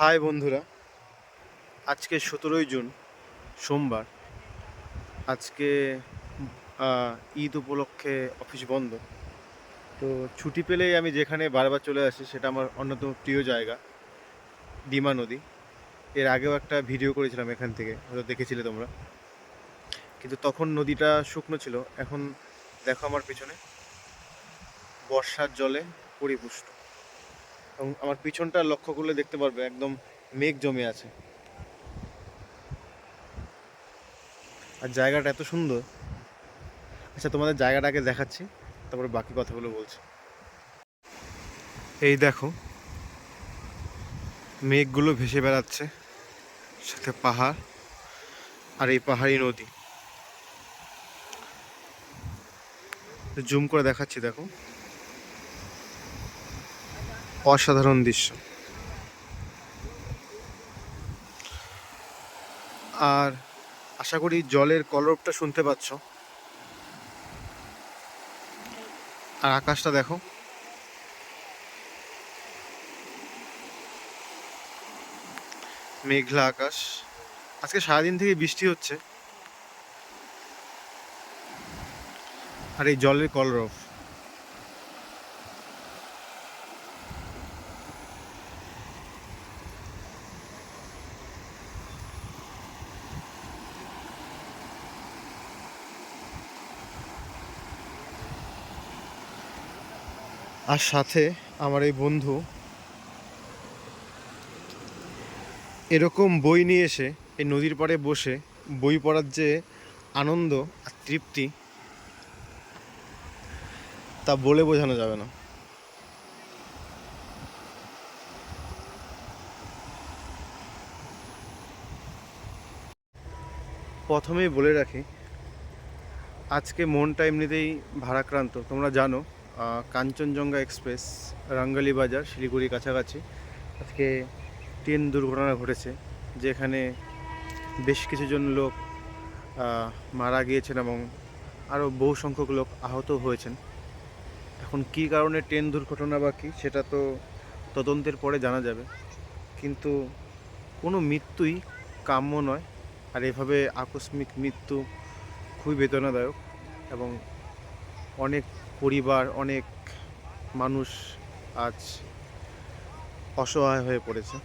High বন্ধুরা, আজকে সতেরোই জুন, সোমবার। আজকে ঈদ উপলক্ষে অফিস বন্ধ। তো ছুটি পেলেই আমি যেখানে বারবার চলে আসি, সেটা আমার অন্যতম প্রিয় জায়গা, ডিমা নদী। এর আগেও একটা ভিডিও করেছিলাম এখান থেকে হয়তো দেখেছিলে তোমরা। কিন্তু তখন নদীটা শুকনো ছিল, এখন দেখো আমার পিছনে, বর্ষার জলে পরিপুষ্ট। এবং আমার পিছনটা লক্ষ্য করলে দেখতে পারবে, একদম মেঘ জমে আছে। আর জায়গাটা এত সুন্দর। আচ্ছা তোমাদের জায়গাটাকে দেখাচ্ছি, তারপরে বাকি কথাগুলো বলছি। এই দেখো, মেঘগুলো ভেসে বেড়াচ্ছে, সাথে পাহাড় আর এই পাহাড়ি নদী। জুম করে দেখাচ্ছি, দেখো। অসাধারণ দৃশ্য। আর আশা করি জলের কলরবটা শুনতে পাচ্ছ। আর আকাশটা দেখো। মেঘলা আকাশ। আজকে সারাদিন থেকে বৃষ্টি হচ্ছে। আর এই জলের কলরব। আর সাথে আমার এই বন্ধু এরকম বই নিয়ে এসে এই নদীর পাড়ে বসে বই পড়ার যে আনন্দ আর তৃপ্তি, তা বলে বোঝানো যাবে না। প্রথমেই বলে রাখি, আজকে মনটা এমনিতেই ভারাক্রান্ত, তোমরা জানো। কাঞ্চনজঙ্ঘা এক্সপ্রেস, রাঙ্গালি বাজার, শিলিগুড়ি কাছাকাছি। আজকে ট্রেন দুর্ঘটনা ঘটেছে, যেখানে বেশ কিছুজন লোক মারা গিয়েছেন এবং আরও বহু সংখ্যক লোক আহত হয়েছেন। এখন কী কারণে ট্রেন দুর্ঘটনা বা কী, সেটা তো তদন্তের পরে জানা যাবে। কিন্তু কোনো মৃত্যুই কাম্য নয়, আর এভাবে আকস্মিক মৃত্যু খুবই বেদনাদায়ক এবং অনেক পরিবার, অনেক মানুষ আজ অসহায় হয়ে পড়েছে।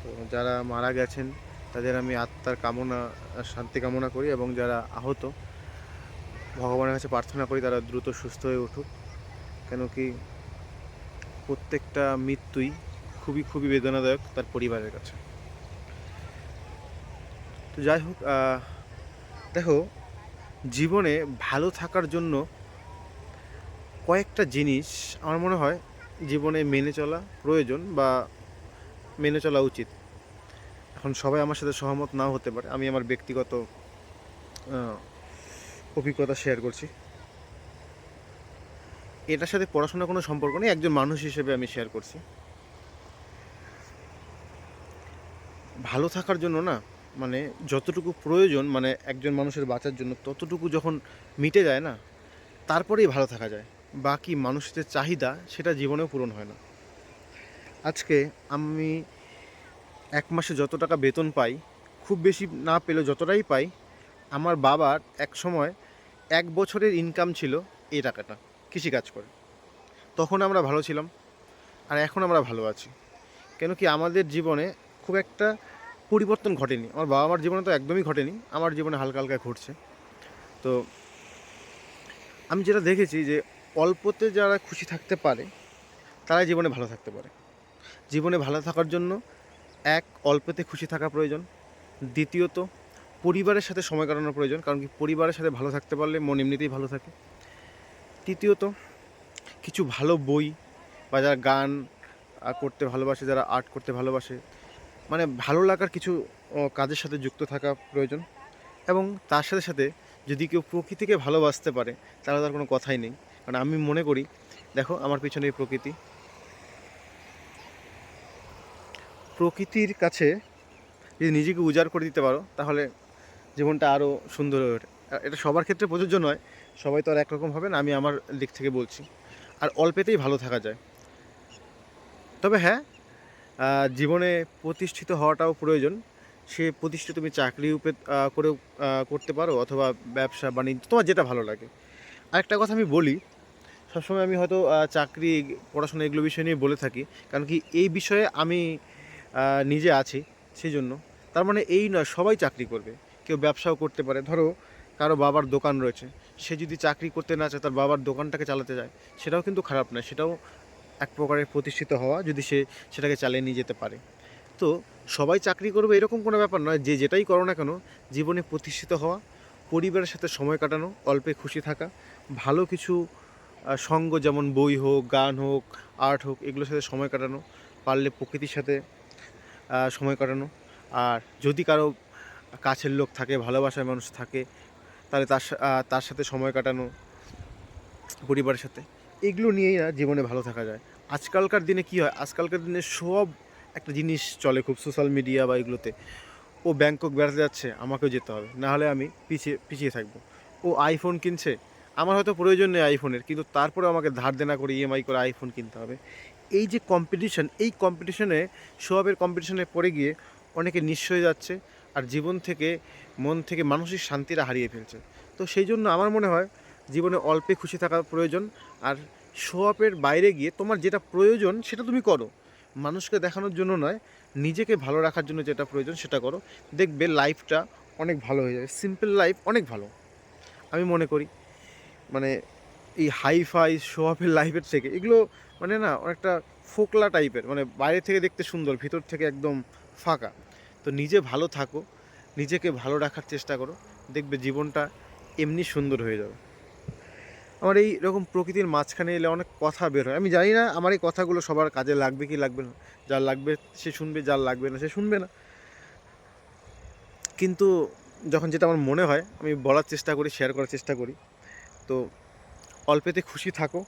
তো যারা মারা গেছেন, তাদের আমি আত্মার কামনা, শান্তি কামনা করি এবং যারা আহত, ভগবানের কাছে প্রার্থনা করি তারা দ্রুত সুস্থ হয়ে উঠুক। কেন কি প্রত্যেকটা মৃত্যুই খুবই খুবই বেদনাদায়ক তার পরিবারের কাছে। তো যাই হোক দেখো, জীবনে ভালো থাকার জন্য কয়েকটা জিনিস আমার মনে হয় জীবনে মেনে চলা প্রয়োজন বা মেনে চলা উচিত। এখন সবাই আমার সাথে সহমত নাও হতে পারে। আমি আমার ব্যক্তিগত অভিজ্ঞতা শেয়ার করছি। এটার সাথে পড়াশোনার কোনো সম্পর্ক নেই। একজন মানুষ হিসেবে আমি শেয়ার করছি। ভালো থাকার জন্য না মানে যতটুকু প্রয়োজন মানে একজন মানুষের বাঁচার জন্য ততটুকু যখন মিটে যায় না, তারপরেই ভালো থাকা যায়। বাকি মানুষের চাহিদা, সেটা জীবনেও পূরণ হয় না। আজকে আমি এক মাসে যত টাকা বেতন পাই, খুব বেশি না পেলেও যতটাই পাই, আমার বাবার এক সময় এক বছরের ইনকাম ছিল এই টাকাটা, কৃষিকাজ করে। তখন আমরা ভালো ছিলাম আর এখন আমরা ভালো আছি। কেন কি আমাদের জীবনে খুব একটা পরিবর্তন ঘটেনি। আমার বাবা মার জীবনে তো একদমই ঘটেনি, আমার জীবনে হালকা হালকা ঘটছে। তো আমি যেটা দেখেছি যে অল্পতে যারা খুশি থাকতে পারে, তারাই জীবনে ভালো থাকতে পারে। জীবনে ভালো থাকার জন্য এক, অল্পতে খুশি থাকা প্রয়োজন। দ্বিতীয়ত, পরিবারের সাথে সময় কাটানোর প্রয়োজন, কারণ কি পরিবারের সাথে ভালো থাকতে পারলে মন এমনিতেই ভালো থাকে। তৃতীয়ত, কিছু ভালো বই বা যারা গান করতে ভালোবাসে, যারা আর্ট করতে ভালোবাসে মানে ভালো লাগার কিছু কাজের সাথে যুক্ত থাকা প্রয়োজন। এবং তার সাথে সাথে যদি কেউ প্রকৃতিকে ভালোবাসতে পারে, তাহলে তার কোনো কথাই নেই। কারণ আমি মনে করি, দেখো আমার পিছনে এই প্রকৃতি। প্রকৃতির কাছে যদি নিজেকে উজাড় করে দিতে পারো, তাহলে জীবনটা আরও সুন্দর হয়ে ওঠে। এটা সবার ক্ষেত্রে প্রযোজ্য নয়, সবাই তো আর একরকম হবে না, আমি আমার দিক থেকে বলছি। আর অল্পেতেই ভালো থাকা যায়। তবে হ্যাঁ জীবনে প্রতিষ্ঠিত হওয়াটাও প্রয়োজন। সে প্রতিষ্ঠিত তুমি চাকরি করেও করতে পারো, অথবা ব্যবসা, বাণিজ্য, তোমার যেটা ভালো লাগে। আরেকটা কথা আমি বলি সবসময় আমি হয়তো চাকরি, পড়াশোনা এগুলো বিষয় নিয়ে বলে থাকি। কারণ কি, এই বিষয়ে আমি নিজে আছি সেই জন্য তার মানে এই নয়, সবাই চাকরি করবে। কেউ ব্যবসাও করতে পারে। ধরো, কারও বাবার দোকান রয়েছে। সে যদি চাকরি করতে না চায়, তার বাবার দোকানটাকে চালাতে যায়। সেটাও কিন্তু খারাপ নয়। সেটাও এক প্রকারের প্রতিষ্ঠিত হওয়া, যদি সে সেটাকে চালিয়ে নিয়ে যেতে পারে। তো, সবাই চাকরি করবে এরকম কোনো ব্যাপার নয়। যে যেটাই করো না কেন, জীবনে প্রতিষ্ঠিত হওয়া, পরিবারের সাথে সময় কাটানো, অল্পে খুশি থাকা, ভালো কিছু সঙ্গ যেমন বই হোক, গান হোক, আর্ট হোক, এগুলোর সাথে সময় কাটানো, পারলে প্রকৃতির সাথে সময় কাটানো। আর যদি কারও কাছের লোক থাকে, ভালোবাসার মানুষ থাকে, তাহলে তার তার সাথে সময় কাটানো, পরিবারের সাথে, এগুলো নিয়েই না জীবনে ভালো থাকা যায়। আজকালকার দিনে কি হয়? আজকালকার দিনে সব একটা জিনিস চলে খুব সোশ্যাল মিডিয়া বা এগুলোতে। ও ব্যাংকক বেড়াতে যাচ্ছে, আমাকেও যেতে হবে। না হলে আমি পিছিয়ে পিছিয়ে থাকব। ও আইফোন কিনছে আমার হয়তো প্রয়োজন নেই আইফোনের কিন্তু তারপরে আমাকে ধার দেনা করে ইএমআই করে আইফোন কিনতে হবে। এই যে কম্পিটিশন এই কম্পিটিশনে সবের কম্পিটিশনে পড়ে গিয়ে অনেকে নিঃস্ব হয়ে যাচ্ছে আর জীবন থেকে, মন থেকে মানসিক শান্তিটা হারিয়ে ফেলছে। তো সেই জন্য আমার মনে হয় জীবনে অল্পে খুশি থাকা প্রয়োজন আর শো আপের বাইরে গিয়ে তোমার যেটা প্রয়োজন সেটা তুমি করো। মানুষকে দেখানোর জন্য নয়, নিজেকে ভালো রাখার জন্য যেটা প্রয়োজন সেটা করো। দেখবে লাইফটা অনেক ভালো হয়ে যাবে সিম্পল লাইফ অনেক ভালো। আমি মনে করি। মানে এই হাই ফাই শো লাইফের থেকে, এগুলো মানে না অনেকটা ফোকলা টাইপের মানে বাইরে থেকে দেখতে সুন্দর, ভিতর থেকে একদম ফাঁকা। তো নিজে ভালো থাকো, নিজেকে ভালো রাখার চেষ্টা করো, দেখবে জীবনটা এমনি সুন্দর হয়ে যাবে। আমার এই রকম প্রকৃতির মাঝখানে এলে অনেক কথা বের হয়। আমি জানি না আমার এই কথাগুলো সবার কাজে লাগবে কি লাগবে না। যার লাগবে সে শুনবে যার লাগবে না সে শুনবে না। কিন্তু যখন যেটা আমার মনে হয়, আমি বলার চেষ্টা করি শেয়ার করার চেষ্টা করি তো অল্পেতে খুশি থাকো।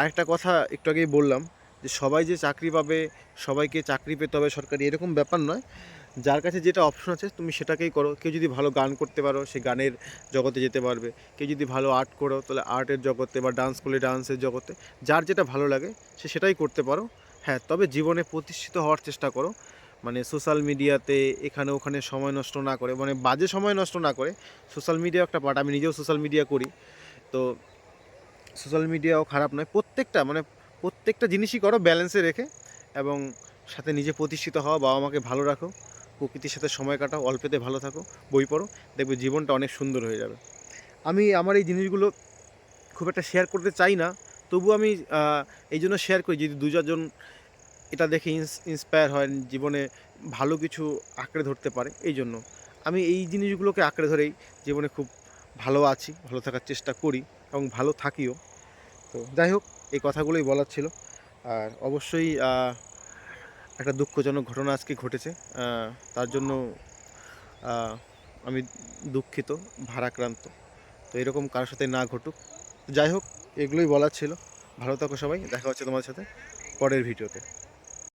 আরেকটা কথা একটু আগেই বললাম যে সবাই যে চাকরি পাবে, সবাইকে চাকরি পেতে হবে সরকারি, এরকম ব্যাপার নয়। যার কাছে যেটা অপশন আছে, তুমি সেটাকেই করো। কেউ যদি ভালো গান করতে পারো, সে গানের জগতে যেতে পারবে। কেউ যদি ভালো আর্ট করো, তাহলে আর্টের জগতে বা ডান্স করলে ডান্সের জগতে, যার যেটা ভালো লাগে, সে সেটাই করতে পারো। হ্যাঁ তবে জীবনে প্রতিষ্ঠিত হওয়ার চেষ্টা করো। মানে সোশ্যাল মিডিয়াতে এখানে ওখানে সময় নষ্ট না করে মানে বাজে সময় নষ্ট না করে, সোশ্যাল মিডিয়া একটা পার্ট আমি নিজেও সোশ্যাল মিডিয়া করি। তো সোশ্যাল মিডিয়াও খারাপ নয়, প্রত্যেকটা মানে প্রত্যেকটা জিনিসই করো ব্যালেন্সে রেখে এবং সাথে নিজে প্রতিষ্ঠিত হওয়া বাবা মাকে ভালো রাখো, প্রকৃতির সাথে সময় কাটাও, অল্পেতে ভালো থাকো, বই পড়ো, দেখবে জীবনটা অনেক সুন্দর হয়ে যাবে। আমি আমার এই জিনিসগুলো খুব একটা শেয়ার করতে চাই না তবু আমি এই জন্য শেয়ার করি, যদি দু চারজন এটা দেখে ইন্সপায়ার হয় জীবনে ভালো কিছু আঁকড়ে ধরতে পারে, এই জন্য। আমি এই জিনিসগুলোকে আঁকড়ে ধরেই জীবনে খুব ভালো আছি, ভালো থাকার চেষ্টা করি এবং ভালো থাকিও। তো যাই হোক, এই কথাগুলোই বলার ছিল। আর অবশ্যই একটা দুঃখজনক ঘটনা আজকে ঘটেছে। তার জন্য আমি দুঃখিত, ভারাক্রান্ত। তো এরকম কারোর সাথে না ঘটুক। যাই হোক, এগুলোই বলার ছিল। ভালো থাকো সবাই। দেখা হচ্ছে তোমাদের সাথে পরের ভিডিওতে।